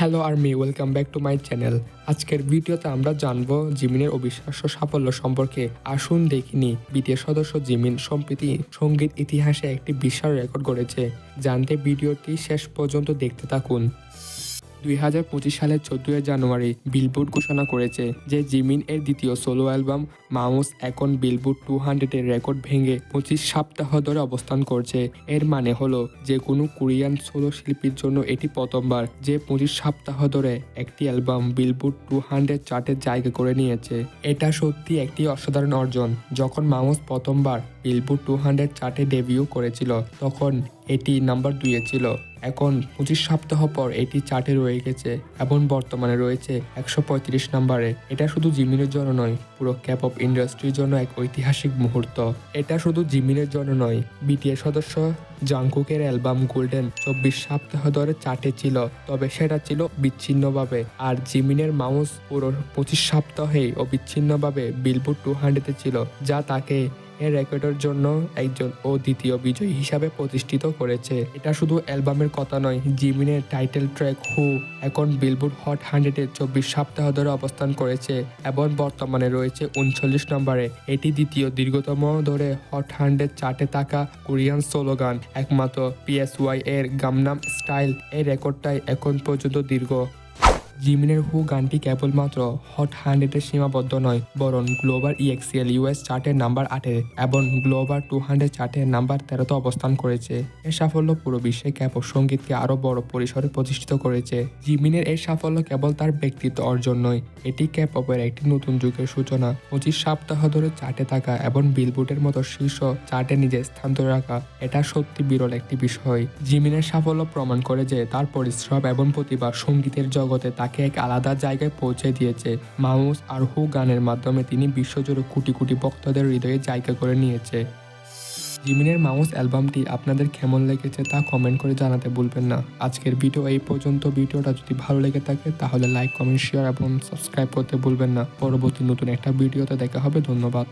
Hello army welcome back to my channel আজকের ভিডিওতে আমরা জানব জিমিনের অবিশ্বাস্য সাফল্য সম্পর্কে। আসুন দেখিনি বিটিএস সদস্য জিমিন সম্প্রীতি সংগীত ইতিহাসে একটি বিশাল রেকর্ড করেছে জানতে ভিডিওটি শেষ পর্যন্ত দেখতে থাকুন। দুই হাজার পঁচিশ সালের চোদ্দই জানুয়ারি বিলবোর্ড ঘোষণা করেছে যে জিমিন এর দ্বিতীয় সোলো অ্যালবাম মাউস এখন বিলবোর্ড টু হান্ড্রেডের রেকর্ড ভেঙে পঁচিশ সপ্তাহ ধরে অবস্থান করছে। এর মানে হলো যে কোনো কোরিয়ান সোলো শিল্পীর জন্য এটি প্রথমবার যে পঁচিশ সপ্তাহ ধরে একটি অ্যালবাম বিলবোর্ড টু হান্ড্রেড চার্টের জায়গা করে নিয়েছে। এটা সত্যি একটি অসাধারণ অর্জন। যখন মাউস প্রথমবার বিলবোর্ড টু হান্ড্রেড চার্টে ডেবিউ করেছিল, তখন এটি নাম্বার দুইয়ে ছিল। এখন পঁচিশ সপ্তাহ পর এটি চার্টে রয়ে গেছে এবং বর্তমানে রয়েছে একশো পঁয়ত্রিশ নম্বরে এটা শুধু জিমিনের জন্য নয়, পুরো ক্যাপ অফ ইন্ডাস্ট্রির জন্য এক ঐতিহাসিক মুহূর্ত। এটা শুধু জিমিনের জন্য নয় বিটিএস সদস্য জাংকুকের অ্যালবাম গোল্ডেন চব্বিশ সপ্তাহ ধরে চার্টে ছিল, তবে সেটা ছিল বিচ্ছিন্নভাবে। আর জিমিনের মাউস পুরো পঁচিশ সপ্তাহেই অবিচ্ছিন্নভাবে বিলবোর্ড টু হান্ড্রেডে ছিল, যা তাকে এর রেকর্ডের জন্য একজন ও দ্বিতীয় বিজয়ী হিসাবে প্রতিষ্ঠিত করেছে। এটা শুধু অ্যালবামের কথা নয়, জিমিনের টাইটেল ট্র্যাক হু এখন বিলবোর্ড হট হান্ড্রেডে চব্বিশ সপ্তাহ ধরে অবস্থান করেছে এবং বর্তমানে রয়েছে উনচল্লিশ নম্বরে। এটি দ্বিতীয় দীর্ঘতম ধরে হট হান্ড্রেড চার্টে থাকা কোরিয়ান সোলো গান। একমাত্র পিএসওয়াই এর গামনাম স্টাইল এই রেকর্ডটাই এখন পর্যন্ত দীর্ঘ। জিমিনের হু গানটি কেবলমাত্র হট হান্ড্রেডে সীমাবদ্ধ নয়, বরং গ্লোবাল ইএক্সিএল ইউএস চার্টের নাম্বার আটে এবং গ্লোবাল টু হান্ড্রেড চার্টের নাম্বার তেরোতে অবস্থান করেছে। এর সাফল্য পুরো বিশ্বে ক্যাপক সঙ্গীতকে আরও বড় পরিসরে প্রতিষ্ঠিত করেছে। জিমিনের এই সাফল্য কেবল তার ব্যক্তিত্ব অর্জন নয়, এটি ক্যাপপের একটি নতুন যুগের সূচনা। পঁচিশ সপ্তাহ ধরে চার্টে থাকা এবং বিলবোর্ডের মতো শীর্ষ চার্টে নিজের স্থান ধরে রাখা, এটা সত্যি বিরল একটি বিষয়। জিমিনের সাফল্য প্রমাণ করে যে তার পরিশ্রম এবং প্রতিভা সঙ্গীতের জগতে তাকে এক আলাদা জায়গায় পৌঁছে দিয়েছে। মাউস আর হু গানের মাধ্যমে তিনি বিশ্বজুড়ে কোটি কোটি ভক্তদের হৃদয়ে জায়গা করে নিয়েছে। জিমিনের মাউস অ্যালবামটি আপনাদের কেমন লেগেছে তা কমেন্ট করে জানাতে ভুলবেন না। আজকের ভিডিও এই পর্যন্ত। ভিডিওটা যদি ভালো লেগে থাকে, তাহলে লাইক কমেন্ট শেয়ার এবং সাবস্ক্রাইব করতে ভুলবেন না। পরবর্তী নতুন একটা ভিডিওতে দেখা হবে। ধন্যবাদ।